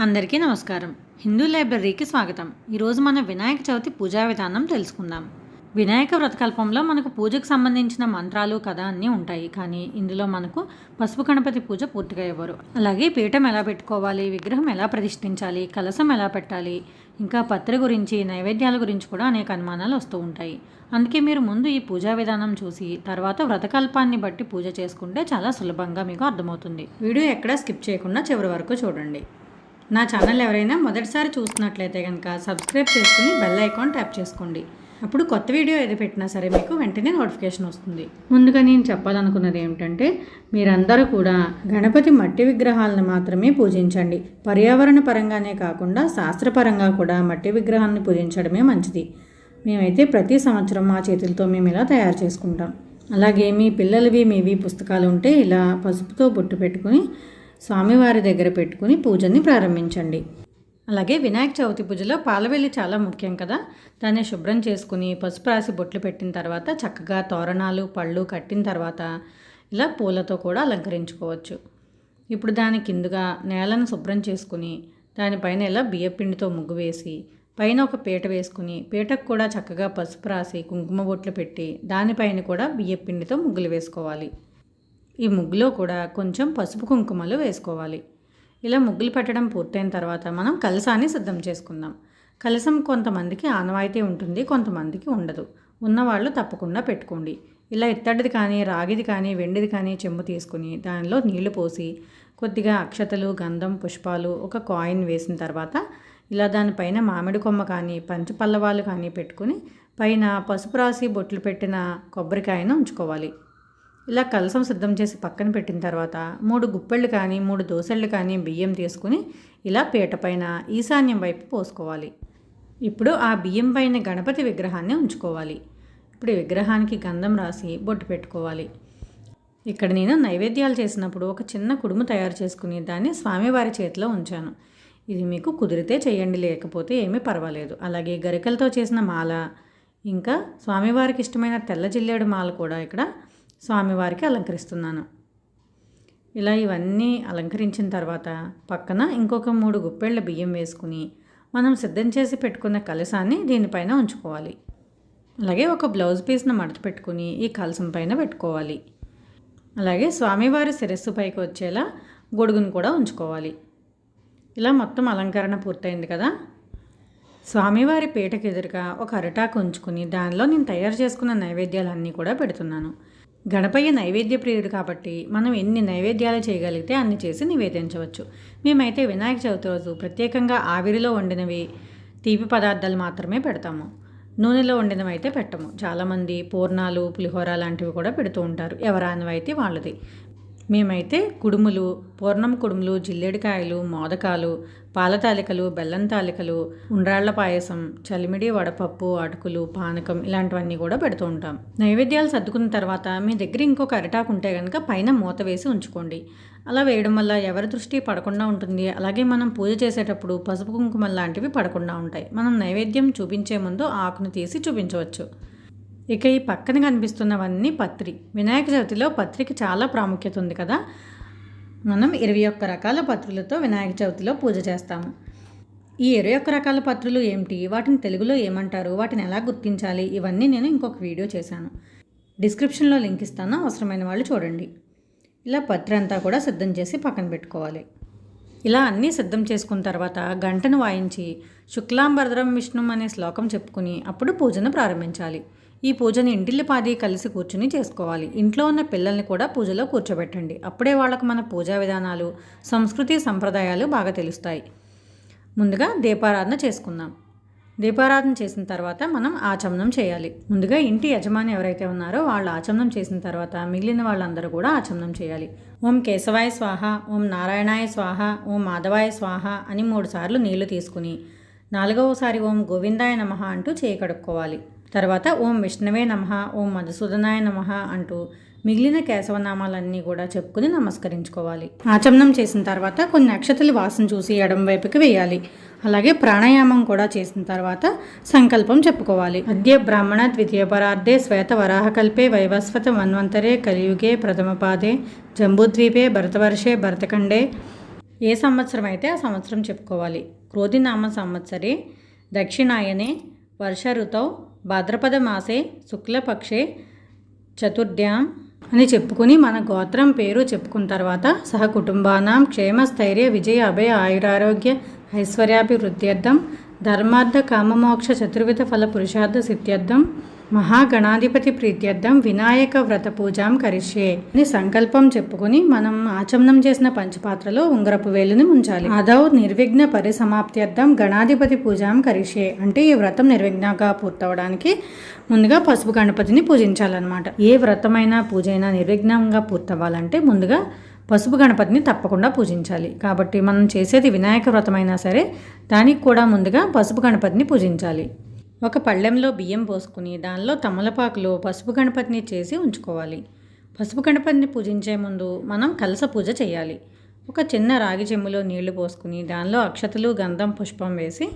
అందరికీ నమస్కారం. హిందూ లైబ్రరీకి స్వాగతం. ఈరోజు మనం వినాయక చవితి పూజా విధానం తెలుసుకుందాం. వినాయక వ్రతకల్పంలో మనకు పూజకు సంబంధించిన మంత్రాలు కథ అన్నీ ఉంటాయి. కానీ ఇందులో మనకు పసుపు గణపతి పూజ పూర్తిగా ఇవ్వరు అలాగే పీఠం ఎలా పెట్టుకోవాలి? విగ్రహం ఎలా ప్రతిష్ఠించాలి? కలసం ఎలా పెట్టాలి? ఇంకా పత్రి గురించి నైవేద్యాల గురించి కూడా అనేక అనుమానాలు వస్తూ ఉంటాయి. అందుకే మీరు ముందు ఈ పూజా విధానం చూసి తర్వాత వ్రతకల్పాన్ని బట్టి పూజ చేసుకుంటే చాలా సులభంగా మీకు అర్థమవుతుంది. వీడియో ఎక్కడా స్కిప్ చేయకుండా చివరి వరకు చూడండి. నా ఛానల్ ఎవరైనా మొదటిసారి చూస్తున్నట్లయితే కనుక సబ్స్క్రైబ్ చేసుకుని బెల్ ఐకాన్ ట్యాప్ చేసుకోండి. అప్పుడు కొత్త వీడియో ఏది పెట్టినా సరే మీకు వెంటనే నోటిఫికేషన్ వస్తుంది. ముందుగా నేను చెప్పాలనుకున్నది ఏమిటంటే మీరందరూ కూడా గణపతి మట్టి విగ్రహాలను మాత్రమే పూజించండి. పర్యావరణ పరంగానే కాకుండా శాస్త్రపరంగా కూడా మట్టి విగ్రహాన్ని పూజించడమే మంచిది. మేమైతే ప్రతి సంవత్సరం మా చేతులతో మేము ఇలా తయారు చేసుకుంటాం. అలాగే మీ పిల్లలవి మీవి పుస్తకాలు ఉంటే ఇలా పసుపుతో బొట్టు పెట్టుకుని స్వామివారి దగ్గర పెట్టుకుని పూజని ప్రారంభించండి. అలాగే వినాయక చవితి పూజలో పాలవెల్లి చాలా ముఖ్యం కదా. దాన్ని శుభ్రం చేసుకుని పసుపు రాసి బొట్లు పెట్టిన తర్వాత చక్కగా తోరణాలు పళ్ళు కట్టిన తర్వాత ఇలా పూలతో కూడా అలంకరించుకోవచ్చు. ఇప్పుడు దాని కిందుగా నేలను శుభ్రం చేసుకుని దానిపైన ఇలా బియ్యపిండితో ముగ్గు వేసి పైన ఒక పీట వేసుకుని పీటకు కూడా చక్కగా పసుపు రాసి కుంకుమ బొట్లు పెట్టి దానిపైన కూడా బియ్యపిండితో ముగ్గులు వేసుకోవాలి. ఈ ముగ్గులో కూడా కొంచెం పసుపు కుంకుమలు వేసుకోవాలి. ఇలా ముగ్గులు పెట్టడం పూర్తయిన తర్వాత మనం కలసాన్ని సిద్ధం చేసుకుందాం. కలసం కొంతమందికి ఆనవాయితీ ఉంటుంది కొంతమందికి ఉండదు. ఉన్నవాళ్ళు తప్పకుండా పెట్టుకోండి. ఇలా ఇత్తడిది కానీ రాగిది కానీ వెండిది కానీ చెంబు తీసుకుని దానిలో నీళ్ళు పోసి కొద్దిగా అక్షతలు గంధం పుష్పాలు ఒక కాయిన్ వేసిన తర్వాత ఇలా దానిపైన మామిడి కొమ్మ కానీ పంచపల్లవాలు కానీ పెట్టుకుని పైన పసుపు రాసి బొట్లు పెట్టిన కొబ్బరికాయను ఉంచుకోవాలి. ఇలా కలసం సిద్ధం చేసి పక్కన పెట్టిన తర్వాత మూడు గుప్పెళ్ళు కానీ మూడు దోశళ్ళు కానీ బియ్యం తీసుకుని ఇలా పీట పైన ఈశాన్యం వైపు పోసుకోవాలి. ఇప్పుడు ఆ బియ్యం పైన గణపతి విగ్రహాన్ని ఉంచుకోవాలి. ఇప్పుడు విగ్రహానికి గంధం రాసి బొట్టు పెట్టుకోవాలి. ఇక్కడ నేను నైవేద్యాలు చేసినప్పుడు ఒక చిన్న కుడుము తయారు చేసుకుని దాన్ని స్వామివారి చేతిలో ఉంచాను. ఇది మీకు కుదిరితే చేయండి లేకపోతే ఏమీ పర్వాలేదు. అలాగే గరికలతో చేసిన మాల ఇంకా స్వామివారికి ఇష్టమైన తెల్ల జిల్లేడు మాల కూడా ఇక్కడ స్వామివారికి అలంకరిస్తున్నాను. ఇలా ఇవన్నీ అలంకరించిన తర్వాత పక్కన ఇంకొక మూడు గుప్పెళ్ళ బియ్యం వేసుకుని మనం సిద్ధం చేసి పెట్టుకున్న కలసాన్ని దీనిపైన ఉంచుకోవాలి. అలాగే ఒక బ్లౌజ్ పీస్ను మడత పెట్టుకుని ఈ కలసం పైన పెట్టుకోవాలి. అలాగే స్వామివారి శిరస్సు పైకి వచ్చేలా గొడుగును కూడా ఉంచుకోవాలి. ఇలా మొత్తం అలంకరణ పూర్తయింది కదా? స్వామివారి పీటకెదురుగా ఒక అరటాకు ఉంచుకుని దానిలో నేను తయారు చేసుకున్న నైవేద్యాలన్నీ కూడా పెడుతున్నాను. గణపయ్య నైవేద్య ప్రియుడు కాబట్టి మనం ఎన్ని నైవేద్యాలు చేయగలిగితే అన్ని చేసి నివేదించవచ్చు. మేమైతే వినాయక చవితి రోజు ప్రత్యేకంగా ఆవిరిలో వండినవి తీపి పదార్థాలు మాత్రమే పెడతాము. నూనెలో వండినవి అయితే పెట్టము. చాలామంది పూర్ణాలు పులిహోర లాంటివి కూడా పెడుతూ ఉంటారు. ఎవరానివైతే వాళ్ళది. మేమైతే కుడుములు పూర్ణం కుడుములు జిల్లేడికాయలు మోదకాలు పాల తాలికలు బెల్లం తాలికలు ఉండ్రాళ్ళ పాయసం చలిమిడి వడపప్పు అటుకులు పానకం ఇలాంటివన్నీ కూడా పెడుతూ ఉంటాం. నైవేద్యాలు సర్దుకున్న తర్వాత మీ దగ్గర ఇంకొక అరిటాకు ఉంటే కనుక పైన మూత వేసి ఉంచుకోండి. అలా వేయడం వల్ల ఎవరి దృష్టి పడకుండా ఉంటుంది. అలాగే మనం పూజ చేసేటప్పుడు పసుపు కుంకుమ లాంటివి పడకుండా ఉంటాయి. మనం నైవేద్యం చూపించే ముందు ఆకును తీసి చూపించవచ్చు. ఇక ఈ పక్కన కనిపిస్తున్నవన్నీ పత్రి. వినాయక చవితిలో పత్రికి చాలా ప్రాముఖ్యత ఉంది కదా? మనం ఇరవై ఒక్క రకాల పత్రులతో వినాయక చవితిలో పూజ చేస్తాము. ఈ ఇరవై ఒక్క రకాల పత్రులు ఏమిటి? వాటిని తెలుగులో ఏమంటారు? వాటిని ఎలా గుర్తించాలి? ఇవన్నీ నేను ఇంకొక వీడియో చేశాను. డిస్క్రిప్షన్లో లింక్ ఇస్తాను. అవసరమైన వాళ్ళు చూడండి. ఇలా పత్రి అంతా కూడా సిద్ధం చేసి పక్కన పెట్టుకోవాలి. ఇలా అన్నీ సిద్ధం చేసుకున్న తర్వాత గంటను వాయించి శుక్లాంబరదరం విష్ణుం అనే శ్లోకం చెప్పుకుని అప్పుడు పూజను ప్రారంభించాలి. ఈ పూజని ఇంటిల్లిపాది కలిసి కూర్చుని చేసుకోవాలి. ఇంట్లో ఉన్న పిల్లల్ని కూడా పూజలో కూర్చోబెట్టండి. అప్పుడే వాళ్ళకు మన పూజా విధానాలు సంస్కృతి సంప్రదాయాలు బాగా తెలుస్తాయి. ముందుగా దీపారాధన చేసుకుందాం. దీపారాధన చేసిన తర్వాత మనం ఆచమనం చేయాలి. ముందుగా ఇంటి యజమాని ఎవరైతే ఉన్నారో వాళ్ళు ఆచమనం చేసిన తర్వాత మిగిలిన వాళ్ళందరూ కూడా ఆచమనం చేయాలి. ఓం కేశవాయ స్వాహ ఓం నారాయణాయ స్వాహ ఓం మాధవాయ స్వాహ అని మూడు సార్లు నీళ్ళు తీసుకుని నాలుగవసారి ఓం గోవిందాయ నమః అంటూ చేయి కడుక్కోవాలి. తర్వాత ఓం విష్ణవే నమ ఓం మధుసూదనాయ నమ అంటూ మిగిలిన కేశవనామాలన్నీ కూడా చెప్పుకుని నమస్కరించుకోవాలి. ఆచమనం చేసిన తర్వాత కొన్ని అక్షతలు వాసన చూసి ఎడం వైపుకి వేయాలి. అలాగే ప్రాణాయామం కూడా చేసిన తర్వాత సంకల్పం చెప్పుకోవాలి. అద్య బ్రాహ్మణ ద్వితీయ పరార్థే శ్వేత వరాహకల్పే వైవస్వత మన్వంతరే కలియుగే ప్రథమ పాదే జంబూద్వీపే భరతవర్షే భరతఖండే. ఏ సంవత్సరం అయితే ఆ సంవత్సరం చెప్పుకోవాలి. క్రోధినామ సంవత్సరే దక్షిణాయనే వర్ష ఋతౌ భాద్రపద మాసే శుక్లపక్షే చతుర్థ్యాం అని చెప్పుకుని మన గోత్రం పేరు చెప్పుకున్న తర్వాత సహ కుటుంబానాం క్షేమ స్థైర్య విజయ అభయ ఆయురారోగ్య ఐశ్వర్యాభివృద్ధ్యర్థం ధర్మార్థ కామమోక్ష చతుర్విధ ఫల పురుషార్థ సిద్ధ్యర్థం మహాగణాధిపతి ప్రీత్యర్థం వినాయక వ్రత పూజాం కరిష్యే అని సంకల్పం చెప్పుకొని మనం ఆచమనం చేసిన పంచపాత్రలో ఉంగరపు వేలుని ఉంచాలి అదౌ నిర్విఘ్న పరిసమాప్త్యర్థం గణాధిపతి పూజాం కరిష్యే అంటే ఈ వ్రతం నిర్విఘ్నంగా పూర్తవడానికి ముందుగా పసుపు గణపతిని పూజించాలన్నమాట. ఏ వ్రతమైనా పూజ నిర్విఘ్నంగా పూర్తవ్వాలంటే ముందుగా పసుపు గణపతిని తప్పకుండా పూజించాలి. కాబట్టి మనం చేసేది వినాయక వ్రతమైనా సరే దానికి కూడా ముందుగా పసుపు గణపతిని పూజించాలి. ఒక పళ్ళెంలో బియ్యం పోసుకుని దానిలో తమలపాకులో పసుపు గణపతిని చేసి ఉంచుకోవాలి. పసుపు గణపతిని పూజించే ముందు మనం కలస పూజ చేయాలి. ఒక చిన్న రాగి చెంబులో నీళ్ళు పోసుకుని దానిలో అక్షతలు గంధం పుష్పం వేసి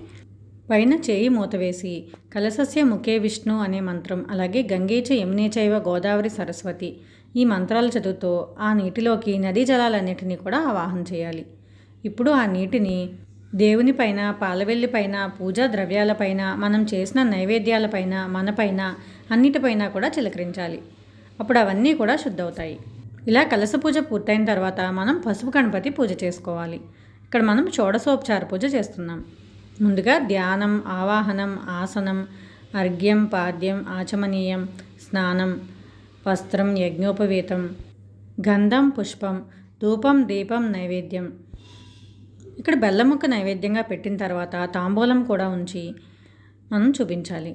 పైన చేయి మూత వేసి కలసస్య ముఖే విష్ణు అనే మంత్రం అలాగే గంగేచ యమునేచైవ గోదావరి సరస్వతి ఈ మంత్రాలు చదువుతూ ఆ నీటిలోకి నదీ జలాలన్నిటినీ కూడా ఆవాహన చేయాలి. ఇప్పుడు ఆ నీటిని దేవుని పైన పాలవెల్లి పైన పూజా ద్రవ్యాలపైన మనం చేసిన నైవేద్యాలపైన మనపైన అన్నిటిపైన కూడా చిలకరించాలి. అప్పుడు అవన్నీ కూడా శుద్ధవుతాయి. ఇలా కలస పూజ పూర్తయిన తర్వాత మనం పసుపు గణపతి పూజ చేసుకోవాలి. ఇక్కడ మనం షోడసోపచార పూజ చేస్తున్నాం. ముందుగా ధ్యానం ఆవాహనం ఆసనం అర్ఘ్యం పాద్యం ఆచమనీయం స్నానం వస్త్రం యజ్ఞోపవీతం గంధం పుష్పం ధూపం దీపం నైవేద్యం ఇక్కడ బెల్లం ముక్క నైవేద్యంగా పెట్టిన తర్వాత తాంబూలం కూడా ఉంచి మనం చూపించాలి.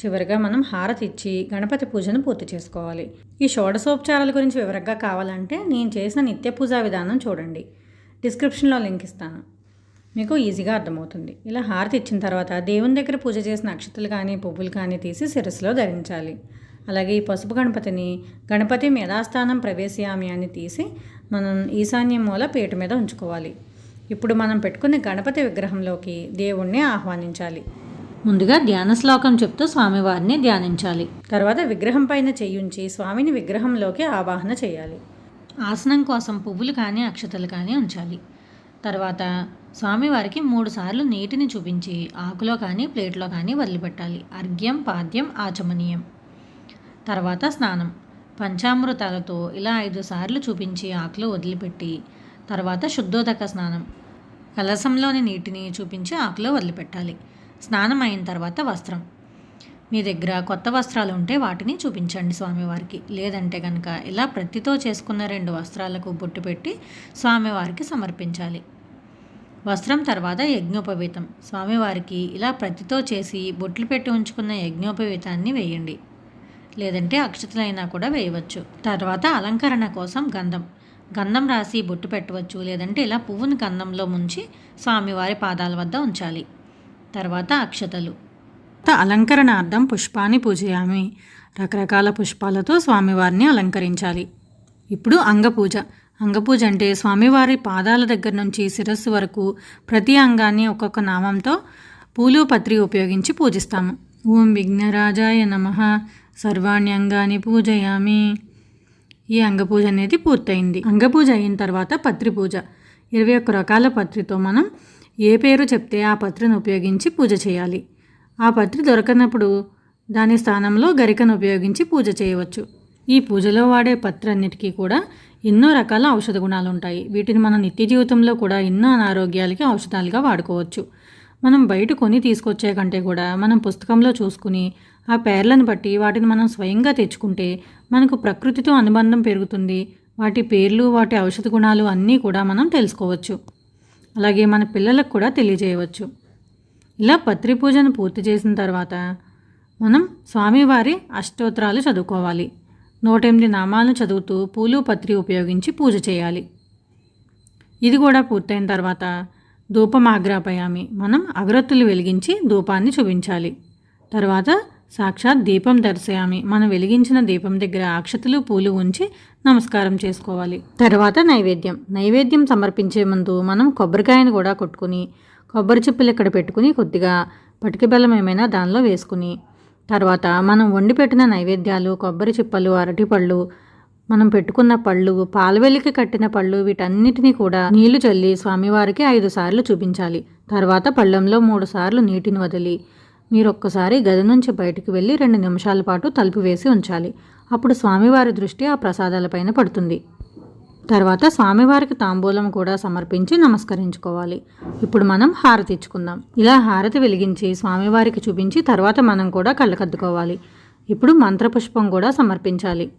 చివరిగా మనం హారతి ఇచ్చి గణపతి పూజను పూర్తి చేసుకోవాలి. ఈ షోడశోపచారాల గురించి వివరంగా కావాలంటే నేను చేసిన నిత్య పూజా విధానం చూడండి. డిస్క్రిప్షన్లో లింక్ ఇస్తాను. మీకు ఈజీగా అర్థమవుతుంది. ఇలా హారతి ఇచ్చిన తర్వాత దేవుని దగ్గర పూజ చేసిన అక్షతలు కానీ పువ్వులు కానీ తీసి శిరస్సులో ధరించాలి. అలాగే ఈ పసుపు గణపతిని గణపతి మేధాస్థానం ప్రవేశయామి అని తీసి మనం ఈశాన్యం మూల పీట మీద ఉంచుకోవాలి. ఇప్పుడు మనం పెట్టుకునే గణపతి విగ్రహంలోకి దేవుణ్ణి ఆహ్వానించాలి. ముందుగా ధ్యాన శ్లోకం చెప్తూ స్వామివారిని ధ్యానించాలి. తర్వాత విగ్రహం పైన చెయ్యుంచి స్వామిని విగ్రహంలోకి ఆవాహన చేయాలి. ఆసనం కోసం పువ్వులు కానీ అక్షతలు కానీ ఉంచాలి. తర్వాత స్వామివారికి మూడు సార్లు నీటిని చూపించి ఆకులో కానీ ప్లేట్లో కానీ వదిలిపెట్టాలి. అర్ఘ్యం పాద్యం ఆచమనీయం. తర్వాత స్నానం. పంచామృతాలతో ఇలా ఐదు సార్లు చూపించి ఆకులు వదిలిపెట్టి తర్వాత శుద్ధోదక స్నానం. కలసంలోని నీటిని చూపించి ఆకులో వదిలిపెట్టాలి. స్నానం అయిన తర్వాత వస్త్రం. మీ దగ్గర కొత్త వస్త్రాలు ఉంటే వాటిని చూపించండి స్వామివారికి. లేదంటే కనుక ఇలా ప్రతితో చేసుకున్న రెండు వస్త్రాలకు బొట్టు పెట్టి స్వామివారికి సమర్పించాలి. వస్త్రం తర్వాత యజ్ఞోపవీతం. స్వామివారికి ఇలా ప్రతితో చేసి బొట్లు పెట్టి ఉంచుకున్న యజ్ఞోపవీతాన్ని వేయండి. లేదంటే అక్షతలైనా కూడా వేయవచ్చు. తర్వాత అలంకరణ కోసం గంధం. గంధం రాసి బొట్టు పెట్టవచ్చు లేదంటే ఇలా పువ్వుని గంధంలో ముంచి స్వామివారి పాదాల వద్ద ఉంచాలి. తర్వాత అక్షతలు. అలంకరణార్థం పుష్పాన్ని పూజయామి. రకరకాల పుష్పాలతో స్వామివారిని అలంకరించాలి. ఇప్పుడు అంగపూజ. అంగపూజ అంటే స్వామివారి పాదాల దగ్గర నుంచి శిరస్సు వరకు ప్రతి అంగాన్ని ఒక్కొక్క నామంతో పూలు పత్రి ఉపయోగించి పూజిస్తాము. ఓం విఘ్నరాజాయ నమ. సర్వాణ్యంగాన్ని పూజయామి. ఈ అంగపూజ అనేది పూర్తయింది. అంగపూజ అయిన తర్వాత పత్రి పూజ ఇరవై ఒక్క రకాల పత్రితో మనం ఏ పేరు చెప్తే ఆ పత్రిని ఉపయోగించి పూజ చేయాలి. ఆ పత్రి దొరకనప్పుడు దాని స్థానంలో గరికను ఉపయోగించి పూజ చేయవచ్చు. ఈ పూజలో వాడే పత్రన్నిటికీ కూడా ఎన్నో రకాల ఔషధ గుణాలు ఉంటాయి వీటిని మన నిత్య జీవితంలో కూడా ఎన్నో అనారోగ్యాలకి ఔషధాలుగా వాడుకోవచ్చు. మనం బయట కొని తీసుకొచ్చే కంటే కూడా మనం పుస్తకంలో చూసుకుని ఆ పేర్లను బట్టి వాటిని మనం స్వయంగా తెచ్చుకుంటే మనకు ప్రకృతితో అనుబంధం పెరుగుతుంది. వాటి పేర్లు వాటి ఔషధ గుణాలు అన్నీ కూడా మనం తెలుసుకోవచ్చు. అలాగే మన పిల్లలకు కూడా తెలియజేయవచ్చు. ఇలా పత్రి పూజను పూర్తి చేసిన తర్వాత మనం స్వామివారి అష్టోత్తరాలు చదువుకోవాలి. నూట ఎనిమిది నామాలను చదువుతూ పూలు పత్రి ఉపయోగించి పూజ చేయాలి. ఇది కూడా పూర్తయిన తర్వాత ధూపమాగ్రాపయామి. మనం అగరత్తులు వెలిగించి ధూపాన్ని చూపించాలి. తర్వాత సాక్షాత్ దీపం దర్శయామి. మనం వెలిగించిన దీపం దగ్గర అక్షతలు పూలు ఉంచి నమస్కారం చేసుకోవాలి. తర్వాత నైవేద్యం. నైవేద్యం సమర్పించే ముందు మనం కొబ్బరికాయను కూడా కొట్టుకుని కొబ్బరి చిప్పలు ఇక్కడ పెట్టుకుని కొద్దిగా పటిక బెల్లం ఏమైనా దానిలో వేసుకుని తర్వాత మనం వండి పెట్టిన నైవేద్యాలు కొబ్బరి చిప్పలు అరటిపళ్ళు మనం పెట్టుకున్న పళ్ళు పాలవెల్లికి కట్టిన పళ్ళు వీటన్నిటినీ కూడా నీళ్ళు చల్లి స్వామివారికి ఐదు సార్లు చూపించాలి. తర్వాత పళ్ళెంలో మూడు సార్లు నీటిని వదిలి మీరు ఒక్కసారి గది నుంచి బయటికి వెళ్ళి రెండు నిమిషాల పాటు తలుపు వేసి ఉంచాలి. అప్పుడు స్వామివారి దృష్టి ఆ ప్రసాదాలపైన పడుతుంది. తర్వాత స్వామివారికి తాంబూలం కూడా సమర్పించి నమస్కరించుకోవాలి. ఇప్పుడు మనం హారతి ఇచ్చుకుందాం. ఇలా హారతి వెలిగించి స్వామివారికి చూపించి తర్వాత మనం కూడా కళ్ళకద్దుకోవాలి. ఇప్పుడు మంత్రపుష్పం కూడా సమర్పించాలి.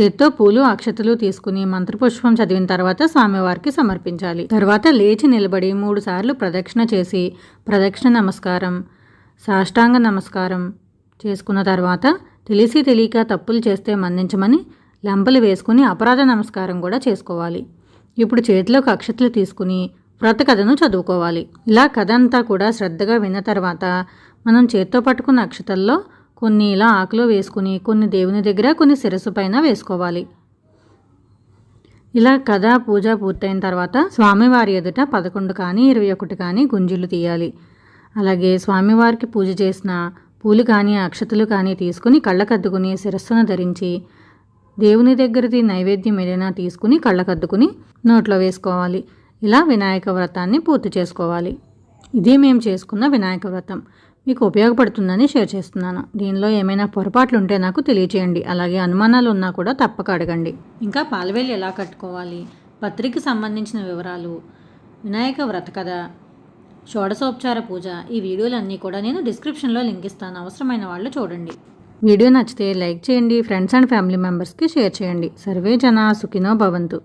చేత్తో పూలు అక్షతలు తీసుకుని మంత్రపుష్పం చదివిన తర్వాత స్వామివారికి సమర్పించాలి. తర్వాత లేచి నిలబడి మూడు సార్లు ప్రదక్షిణ చేసి ప్రదక్షిణ నమస్కారం సాష్టాంగ నమస్కారం చేసుకున్న తర్వాత తెలిసి తెలియక తప్పులు చేస్తే మన్నించమని లంపలు వేసుకుని అపరాధ నమస్కారం కూడా చేసుకోవాలి. ఇప్పుడు చేతిలోకి అక్షతలు తీసుకుని వ్రత కథను చదువుకోవాలి. ఇలా కథ అంతా కూడా శ్రద్ధగా విన్న తర్వాత మనం చేత్తో పట్టుకున్న అక్షతల్లో కొన్ని ఇలా ఆకులో వేసుకుని కొన్ని దేవుని దగ్గర కొన్ని శిరస్సు పైన వేసుకోవాలి. ఇలా కథ పూజ పూర్తయిన తర్వాత స్వామివారి ఎదుట పదకొండు కానీ ఇరవై ఒకటి కానీ గుంజులు తీయాలి. అలాగే స్వామివారికి పూజ చేసిన పూలు కానీ అక్షతలు కానీ తీసుకుని కళ్ళకద్దుకుని శిరస్సును ధరించి దేవుని దగ్గరది నైవేద్యం ఏదైనా తీసుకుని కళ్ళకద్దుకుని నోట్లో వేసుకోవాలి. ఇలా వినాయక వ్రతాన్ని పూర్తి చేసుకోవాలి. ఇదే మేము చేసుకున్న వినాయక వ్రతం. మీకు ఉపయోగపడుతుందని షేర్ చేస్తున్నాను. దీనిలో ఏమైనా పొరపాట్లు ఉంటే నాకు తెలియచేయండి. అలాగే అనుమానాలు ఉన్నా కూడా తప్పక అడగండి. ఇంకా పాలవేలు ఎలా కట్టుకోవాలి? పత్రికి సంబంధించిన వివరాలు? వినాయక వ్రత కథ షోడశోపచార పూజ. ఈ వీడియోలన్నీ కూడా నేను డిస్క్రిప్షన్లో లింక్ ఇస్తాను. అవసరమైన వాళ్ళు చూడండి. వీడియో నచ్చితే లైక్ చేయండి. ఫ్రెండ్స్ అండ్ ఫ్యామిలీ మెంబర్స్కి షేర్ చేయండి. సర్వే జన సుఖినో భవంతు.